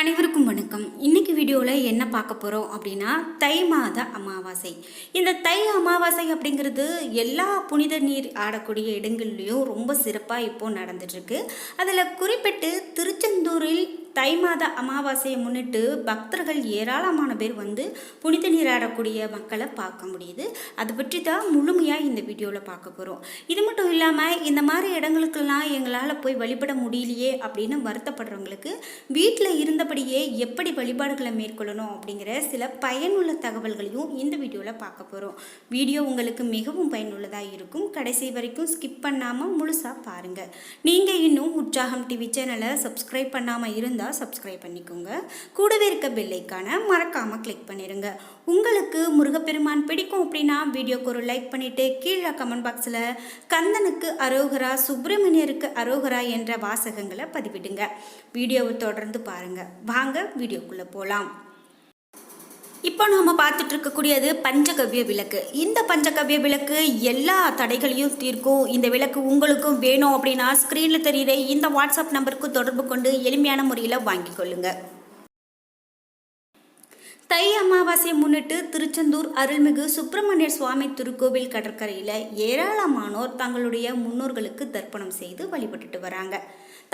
அனைவருக்கும் வணக்கம். இன்னைக்கு வீடியோவில் என்ன பார்க்க போகிறோம் அப்படின்னா தை மாத அமாவாசை. இந்த தை அமாவாசை அப்படிங்கிறது எல்லா புனித நீர் ஆடக்கூடிய இடங்கள்லேயும் ரொம்ப சிறப்பாக இப்போது நடந்துட்டுருக்கு அதில் குறிப்பிட்டு திருச்செந்தூரில் தை மாத அமாவாசையை முன்னிட்டு பக்தர்கள் ஏராளமான பேர் வந்து புனித நீராடக்கூடிய மக்களை பார்க்க முடியுது. அது பற்றி தான் முழுமையாக இந்த வீடியோவில் பார்க்க போகிறோம் இது மட்டும் இல்லாமல் இந்த மாதிரி இடங்களுக்கெல்லாம் எங்களால் போய் வழிபட முடியலையே அப்படின்னு வருத்தப்படுறவங்களுக்கு வீட்டில் இருந்தபடியே எப்படி வழிபாடுகளை மேற்கொள்ளணும் அப்படிங்கிற சில பயனுள்ள தகவல்களையும் இந்த வீடியோவில் பார்க்க போகிறோம் வீடியோ உங்களுக்கு மிகவும் பயனுள்ளதாக இருக்கும். கடைசி வரைக்கும் ஸ்கிப் பண்ணாமல் முழுசாக பாருங்கள் நீங்கள் இன்னும் உற்சாகம் டிவி சேனலை சப்ஸ்கிரைப் பண்ணாமல் இருந்தால் சப்ஸ்கிரைப் பண்ணிக்கோங்க. கூடவே இருக்க பெல்லைக்கான மறக்காமல் கிளிக் பண்ணிடுங்க உங்களுக்கு முருகப்பெருமான் பிடிக்கும் அப்படின்னா வீடியோக்கு ஒரு லைக் பண்ணிவிட்டு கீழே கமெண்ட் பாக்ஸில் கந்தனுக்கு அரோகரா சுப்பிரமணியருக்கு அரோகரா என்ற வாசகங்களை பதிவிடுங்க. வீடியோவை தொடர்ந்து பாருங்கள் வாங்க வீடியோக்குள்ளே போகலாம் இப்போ நாம் பார்த்துட்டு இருக்கக்கூடியது பஞ்சகவ்ய விளக்கு. இந்த பஞ்சகவ்ய விளக்கு எல்லா தடைகளையும் தீர்க்கும். இந்த விளக்கு உங்களுக்கும் வேணும் அப்படின்னா ஸ்க்ரீனில் தெரியுற இந்த வாட்ஸ்அப் நம்பருக்கு தொடர்பு கொண்டு எளிமையான முறையில் வாங்கிக் கொள்ளுங்க. தை அமாவாசையை முன்னிட்டு திருச்செந்தூர் அருள்மிகு சுப்பிரமணிய சுவாமி திருக்கோவில் கடற்கரையில் ஏராளமானோர் தங்களுடைய முன்னோர்களுக்கு தர்ப்பணம் செய்து வழிபட்டுட்டு வராங்க.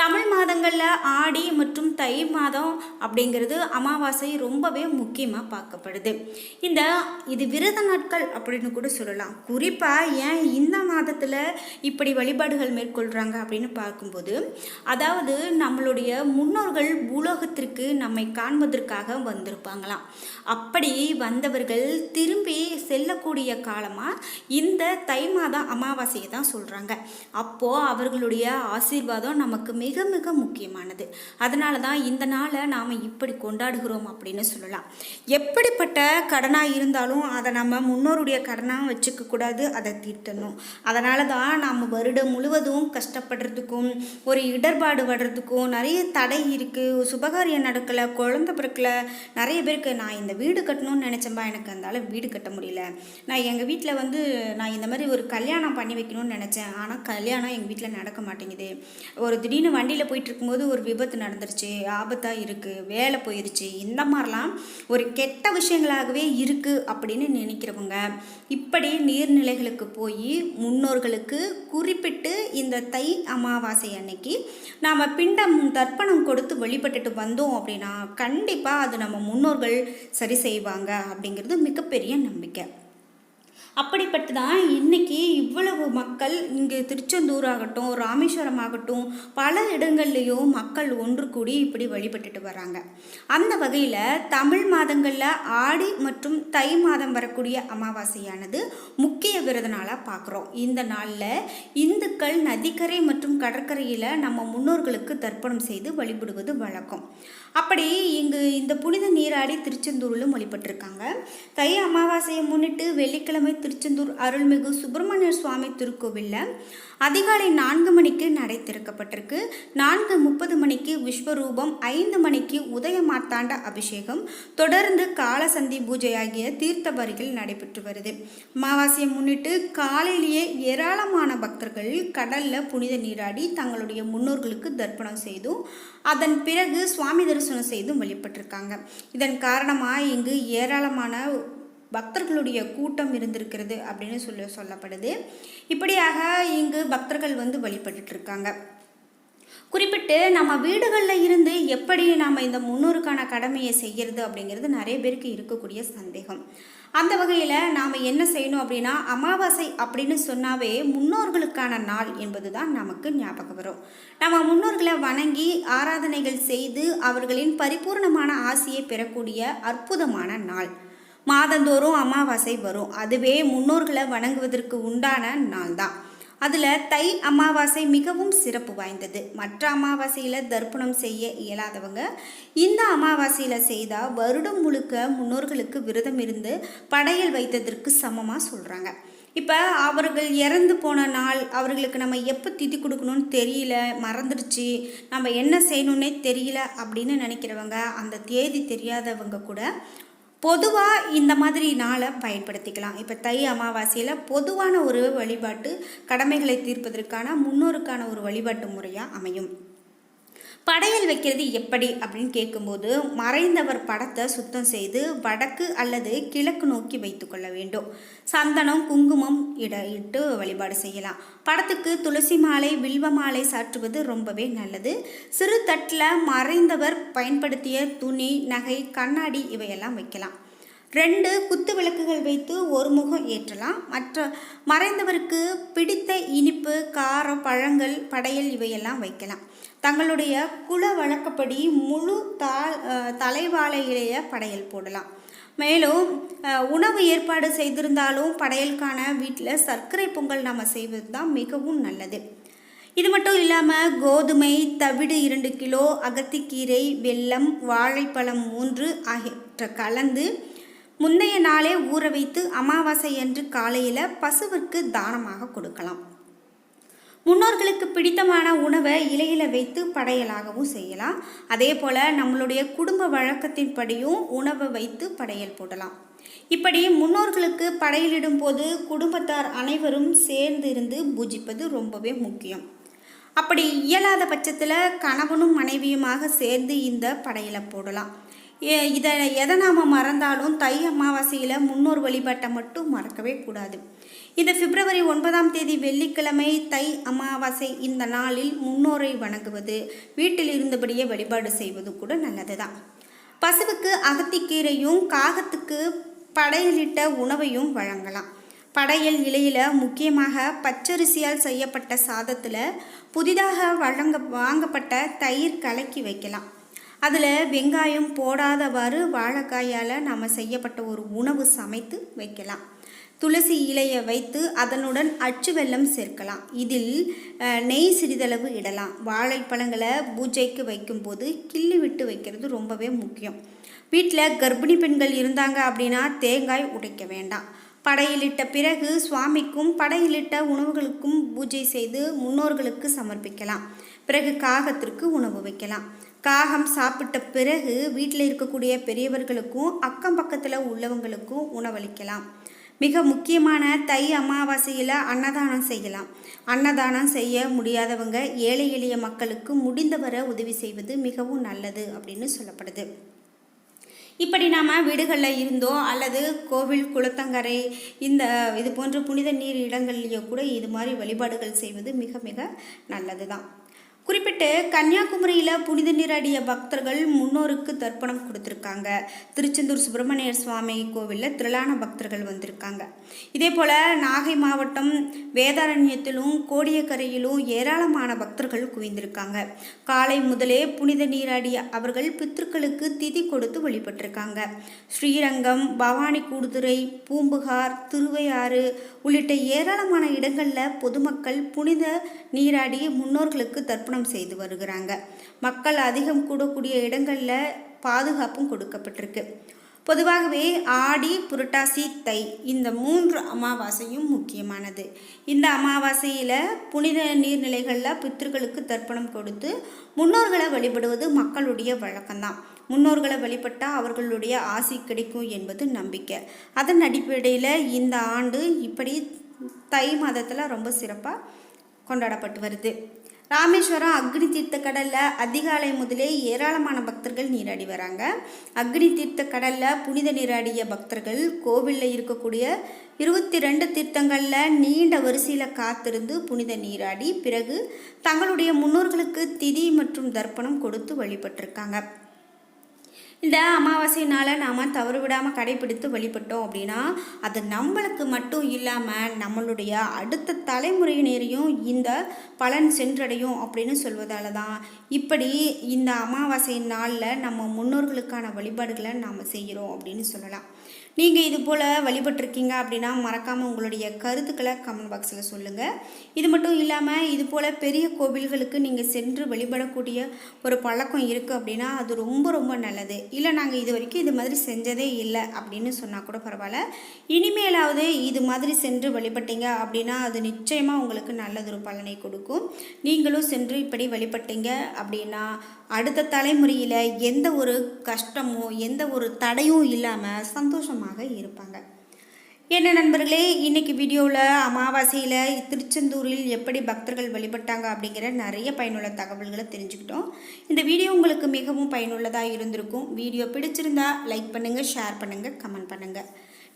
தமிழ் மாதங்களில் ஆடி மற்றும் தை மாதம் அப்படிங்கிறது அமாவாசை ரொம்பவே முக்கியமாக பார்க்கப்படுது. இந்த இது விரத நாட்கள் அப்படின்னு கூட சொல்லலாம். குறிப்பாக ஏன் இந்த மாதத்தில் இப்படி வழிபாடுகள் மேற்கொள்கிறாங்க அப்படின்னு பார்க்கும்போது அதாவது நம்மளுடைய முன்னோர்கள் பூலோகத்திற்கு நம்மை காண்பதற்காக வந்திருப்பாங்களாம். அப்படி வந்தவர்கள் திரும்பி செல்லக்கூடிய காலமாக இந்த தை மாதம் அமாவாசையை தான் சொல்கிறாங்க அப்போது அவர்களுடைய ஆசீர்வாதம் நமக்கு மிக மிக முக்கியமானது. அதனால தான் இந்த நாளை நாம் இப்படி கொண்டாடுகிறோம் அப்படின்னு சொல்லலாம். எப்படிப்பட்ட கடனாக இருந்தாலும் அதை நம்ம முன்னோருடைய கடனாக வச்சுக்க கூடாது அதை தீர்த்தணும். அதனால தான் நாம் வருடம் முழுவதும் கஷ்டப்படுறதுக்கும் ஒரு இடர்பாடு வர்றதுக்கும் நிறைய தடை இருக்குது சுபகாரியம் நடக்கலை குழந்த பிறக்கல நிறைய பேருக்கு நான் இந்த வீடு கட்டணும்னு நினச்சேன்பா எனக்கு அந்தால வீடு கட்ட முடியல. நான் எங்கள் வீட்டில் வந்து நான் இந்த மாதிரி ஒரு கல்யாணம் பண்ணி வைக்கணும்னு நினச்சேன். ஆனால் கல்யாணம் எங்கள் வீட்டில் நடக்க மாட்டேங்குது. ஒரு திடீர்னு வண்டியில் போயிட்டு இருக்கும்போது ஒரு விபத்து நடந்துருச்சு ஆபத்தாக இருக்குது வேலை போயிருச்சு இந்த மாதிரிலாம் ஒரு கெட்ட விஷயங்களாகவே இருக்குது அப்படின்னு நினைக்கிறவங்க இப்படி நீர்நிலைகளுக்கு போய் முன்னோர்களுக்கு குறிப்பிட்டு இந்த தை அமாவாசை அன்னைக்கு நாம் பிண்டம் தர்ப்பணம் கொடுத்து வழிபட்டுட்டு வந்தோம் அப்படின்னா கண்டிப்பாக அது நம்ம முன்னோர்கள் சரி செய்வாங்க அப்படிங்கிறது மிகப்பெரிய நம்பிக்கை. அப்படிப்பட்டு தான் இன்றைக்கி இவ்வளவு மக்கள் இங்கே திருச்செந்தூர் ஆகட்டும் ராமேஸ்வரம் ஆகட்டும் பல இடங்கள்லேயும் மக்கள் ஒன்று கூடி இப்படி வழிபட்டுட்டு வராங்க அந்த வகையில் தமிழ் மாதங்களில் ஆடி மற்றும் தை மாதம் வரக்கூடிய அமாவாசையானது முக்கிய விரத நாளாக பார்க்குறோம் இந்த நாளில் இந்துக்கள் நதிக்கரை மற்றும் கடற்கரையில் நம்ம முன்னோர்களுக்கு தர்ப்பணம் செய்து வழிபடுவது வழக்கம். அப்படி இங்கு இந்த புனித நீராடி திருச்செந்தூரிலும் வழிபட்டிருக்காங்க. தை அமாவாசையை முன்னிட்டு வெள்ளிக்கிழமை திருச்செந்தூர் அருள்மிகு சுப்பிரமணியர் சுவாமி திருக்கோவிலில் அதிகாலை நான்கு மணிக்கு நடை திறக்கப்பட்டிருக்கு. நான்கு முப்பது மணிக்கு விஸ்வரூபம் ஐந்து மணிக்கு உதய மார்த்தாண்ட அபிஷேகம் தொடர்ந்து காலசந்தி பூஜை ஆகிய தீர்த்த வரிகள் நடைபெற்று வருது. அமாவாசையை முன்னிட்டு காலையிலேயே ஏராளமான பக்தர்கள் கடலில் புனித நீராடி தங்களுடைய முன்னோர்களுக்கு தர்ப்பணம் செய்தும் அதன் பிறகு சுவாமி தரிசனம் செய்தும் வழிபட்டிருக்காங்க. இதன் காரணமாக இங்கு ஏராளமான பக்தர்களுடைய கூட்டம் இருந்திருக்கிறது அப்படின்னு சொல்லி சொல்லப்படுது. இப்படியாக இங்கு பக்தர்கள் வந்து வழிபட்டுட்டு இருக்காங்க குறிப்பிட்டு நம்ம வீடுகளில் இருந்து எப்படி நாம் இந்த முன்னோருக்கான கடமையை செய்கிறது அப்படிங்கிறது நிறைய பேருக்கு இருக்கக்கூடிய சந்தேகம். அந்த வகையில் நாம் என்ன செய்யணும் அப்படின்னா அமாவாசை அப்படின்னு சொன்னாவே முன்னோர்களுக்கான நாள் என்பது தான் நமக்கு ஞாபகம் வரும். நம்ம முன்னோர்களை வணங்கி ஆராதனைகள் செய்து அவர்களின் பரிபூர்ணமான ஆசையை பெறக்கூடிய அற்புதமான நாள். மாதந்தோறும் அமாவாசை வரும். அதுவே முன்னோர்களை வணங்குவதற்கு உண்டான நாள் தான் அதில் தை அமாவாசை மிகவும் சிறப்பு வாய்ந்தது. மற்ற அமாவாசையில் தர்ப்பணம் செய்ய இயலாதவங்க இந்த அமாவாசையில் செய்தால் வருடம் முழுக்க முன்னோர்களுக்கு விரதம் இருந்து படையல் வைத்ததற்கு சமமாக சொல்கிறாங்க இப்போ அவர்கள் இறந்து போன நாள் அவர்களுக்கு நம்ம எப்போ திதி கொடுக்கணும்னு தெரியல மறந்துடுச்சு நம்ம என்ன செய்யணுன்னே தெரியல அப்படின்னு நினைக்கிறவங்க அந்த தேதி தெரியாதவங்க கூட பொதுவாக இந்த மாதிரி நாளை பயன்படுத்திக்கலாம். இப்போ தை அமாவாசையில் பொதுவான ஒரு வழிபாட்டு கடமைகளை தீர்ப்பதற்கான முன்னோருக்கான ஒரு வழிபாட்டு முறையாக அமையும். படையல் வைக்கிறது எப்படி அப்படின்னு கேட்கும்போது மறைந்தவர் படத்தை சுத்தம் செய்து வடக்கு அல்லது கிழக்கு நோக்கி வைத்துக்கொள்ள வேண்டும். சந்தனம் குங்குமம் இட இட்டு வழிபாடு செய்யலாம். படத்துக்கு துளசி மாலை வில்வ மாலை சாற்றுவது ரொம்பவே நல்லது. சிறு தட்டில் மறைந்தவர் பயன்படுத்திய துணி நகை கண்ணாடி இவையெல்லாம் வைக்கலாம். ரெண்டு குத்து விளக்குகள் வைத்து ஒரு முகம் ஏற்றலாம். மற்ற மறைந்தவருக்கு பிடித்த இனிப்பு காரம் பழங்கள் படையல் இவையெல்லாம் வைக்கலாம். தங்களுடைய குல வழக்கப்படி முழு தா தலைவாழை படையல் போடலாம். மேலும் உணவு ஏற்பாடு செய்திருந்தாலும் படையலுக்கான வீட்டில் சர்க்கரை பொங்கல் நம்ம செய்வது தான் மிகவும் நல்லது. இது மட்டும் இல்லாமல் கோதுமை தவிடு இரண்டு கிலோ அகத்திக்கீரை வெல்லம் வாழைப்பழம் மூன்று ஆகியவற்றை கலந்து முந்தைய நாளே ஊற வைத்து அமாவாசை அன்று காலையில் பசுவிற்கு தானமாக கொடுக்கலாம். முன்னோர்களுக்கு பிடித்தமான உணவை இலையில வைத்து படையலாகவும் செய்யலாம். அதே போல் நம்மளுடைய குடும்ப வழக்கத்தின்படியும் உணவை வைத்து படையல் போடலாம். இப்படி முன்னோர்களுக்கு படையலிடும் போது குடும்பத்தார் அனைவரும் சேர்ந்து இருந்து பூஜிப்பது ரொம்பவே முக்கியம். அப்படி இயலாத பட்சத்தில் கணவனும் மனைவியுமாக சேர்ந்து இந்த படையலை போடலாம். இதை எதை நாம் மறந்தாலும் தை அமாவாசையில் முன்னோர் வழிபாட்டை மட்டும் மறக்கவே கூடாது. இந்த பிப்ரவரி ஒன்பதாம் தேதி வெள்ளிக்கிழமை தை அமாவாசை இந்த நாளில் முன்னோரை வணங்குவது வீட்டில் இருந்தபடியே வழிபாடு செய்வது கூட நல்லது தான் பசுவுக்கு அகத்திக்கீரையும் காகத்துக்கு படையலிட்ட உணவையும் வழங்கலாம். படையல் இலையில் முக்கியமாக பச்சரிசியால் செய்யப்பட்ட சாதத்தில் புதிதாக வழங்க வாங்கப்பட்ட தயிர் கலக்கி வைக்கலாம். அதில் வெங்காயம் போடாதவாறு வாழைக்காயால் நாம் செய்யப்பட்ட ஒரு உணவு சமைத்து வைக்கலாம். துளசி இலையை வைத்து அதனுடன் அச்சு வெல்லம் சேர்க்கலாம். இதில் நெய் சிறிதளவு இடலாம். வாழைப்பழங்களை பூஜைக்கு வைக்கும்போது கிள்ளி விட்டு வைக்கிறது ரொம்பவே முக்கியம். வீட்டில் கர்ப்பிணி பெண்கள் இருந்தாங்க அப்படின்னா தேங்காய் உடைக்க வேண்டாம். படையிலிட்ட பிறகு சுவாமிக்கும் படையிலிட்ட உணவுகளுக்கும் பூஜை செய்து முன்னோர்களுக்கு சமர்ப்பிக்கலாம். பிறகு காகத்திற்கு உணவு வைக்கலாம். காகம் சாப்பிட்ட பிறகு வீட்டில் இருக்கக்கூடிய பெரியவர்களுக்கும் அக்கம் பக்கத்தில் உள்ளவங்களுக்கும் உணவளிக்கலாம். மிக முக்கியமான தை அமாவாசையில் அன்னதானம் செய்யலாம். அன்னதானம் செய்ய முடியாதவங்க ஏழை எளிய மக்களுக்கு முடிந்தவரை உதவி செய்வது மிகவும் நல்லது அப்படின்னு சொல்லப்படுது. இப்படி நாம் வீடுகளில் இருந்தோ அல்லது கோவில் குளத்தங்கரை இந்த இது போன்ற புனித நீர் இடங்கள்லேயோ கூட இது மாதிரி வழிபாடுகள் செய்வது மிக மிக நல்லது தான் குறிப்பிட்டு கன்னியாகுமரியில் புனித நீராடிய பக்தர்கள் முன்னோருக்கு தர்ப்பணம் கொடுத்துருக்காங்க. திருச்செந்தூர் சுப்பிரமணியர் சுவாமி கோவிலில் திரளான பக்தர்கள் வந்திருக்காங்க. இதே போல் நாகை மாவட்டம் வேதாரண்யத்திலும் கோடியக்கரையிலும் ஏராளமான பக்தர்கள் குவிந்திருக்காங்க. காலை முதலே புனித நீராடிய அவர்கள் பித்ருக்களுக்கு திதி கொடுத்து வழிபட்டிருக்காங்க. ஸ்ரீரங்கம் பவானி கூடுதுறை பூம்புகார் திருவையாறு உள்ளிட்ட ஏராளமான இடங்களில் பொதுமக்கள் புனித நீராடி முன்னோர்களுக்கு தர்ப்பணம் செய்து வருகிறாங்க. மக்கள் அதிகம் கூடக்கூடிய இடங்களில் பாதுகாப்பும் கொடுக்கப்பட்டிருக்கு. பொதுவாகவே ஆடி புரட்டாசி தை இந்த மூன்று அமாவாசையும் முக்கியமானது. இந்த அமாவாசையில் புனித நீர்நிலைகளில் பித்தர்களுக்கு தர்ப்பணம் கொடுத்து முன்னோர்களை வழிபடுவது மக்களுடைய வழக்கம்தான். முன்னோர்களை வழிபட்டால் அவர்களுடைய ஆசி கிடைக்கும் என்பது நம்பிக்கை. அதன் அடிப்படையில் இந்த ஆண்டு இப்படி தை மாதத்தில் ரொம்ப சிறப்பாக கொண்டாடப்பட்டு வருது. ராமேஸ்வரம் அக்னி தீர்த்த கடலில் அதிகாலை முதலே ஏராளமான பக்தர்கள் நீராடி வராங்க. அக்னி தீர்த்த கடலில் புனித நீராடிய பக்தர்கள் கோவிலில் இருக்கக்கூடிய இருபத்தி ரெண்டு தீர்த்தங்களில் நீண்ட வரிசையில் காத்திருந்து புனித நீராடி பிறகு தங்களுடைய முன்னோர்களுக்கு திதி மற்றும் தர்ப்பணம் கொடுத்து வழிபட்டிருக்காங்க. இந்த அமாவாசையினால் நாம் தவறு விடாமல் கடைபிடித்து வழிபட்டோம் அப்படின்னா அது நம்மளுக்கு மட்டும் இல்லாமல் நம்மளுடைய அடுத்த தலைமுறையினரையும் இந்த பலன் சென்றடையும் அப்படின்னு சொல்வதால தான் இப்படி இந்த அமாவாசை நாளில் நம்ம முன்னோர்களுக்கான வழிபாடுகளை நாம் செய்கிறோம் அப்படின்னு சொல்லலாம். நீங்கள் இது போல் வழிபட்டிருக்கீங்க அப்படின்னா மறக்காமல் உங்களுடைய கருத்துக்களை கமெண்ட் பாக்ஸில் சொல்லுங்கள் இது மட்டும் இல்லாமல் இது போல் பெரிய கோவில்களுக்கு நீங்கள் சென்று வழிபடக்கூடிய ஒரு பழக்கம் இருக்குது அப்படின்னா அது ரொம்ப ரொம்ப நல்லது. இல்லை நாங்கள் இது வரைக்கும் இது மாதிரி செஞ்சதே இல்லை அப்படின்னு சொன்னால் கூட பரவாயில்ல. இனிமேலாவது இது மாதிரி சென்று வழிபட்டீங்க அப்படின்னா அது நிச்சயமாக உங்களுக்கு நல்லதொரு பலனை கொடுக்கும். நீங்களும் சென்று இப்படி வழிபட்டீங்க அப்படின்னா அடுத்த தலைமுறையில் எந்த ஒரு கஷ்டமோ எந்த ஒரு தடையும் இல்லாமல் சந்தோஷமாக இருப்பாங்க. என்ன நண்பர்களே இன்னைக்கு வீடியோவில் அமாவாசையில் திருச்செந்தூரில் எப்படி பக்தர்கள் வழிபட்டாங்க அப்படிங்கிற நிறைய பயனுள்ள தகவல்களை தெரிஞ்சுக்கிட்டோம். இந்த வீடியோ உங்களுக்கு மிகவும் பயனுள்ளதாக இருந்திருக்கும். வீடியோ பிடிச்சிருந்தா லைக் பண்ணுங்கள் ஷேர் பண்ணுங்கள் கமெண்ட் பண்ணுங்கள்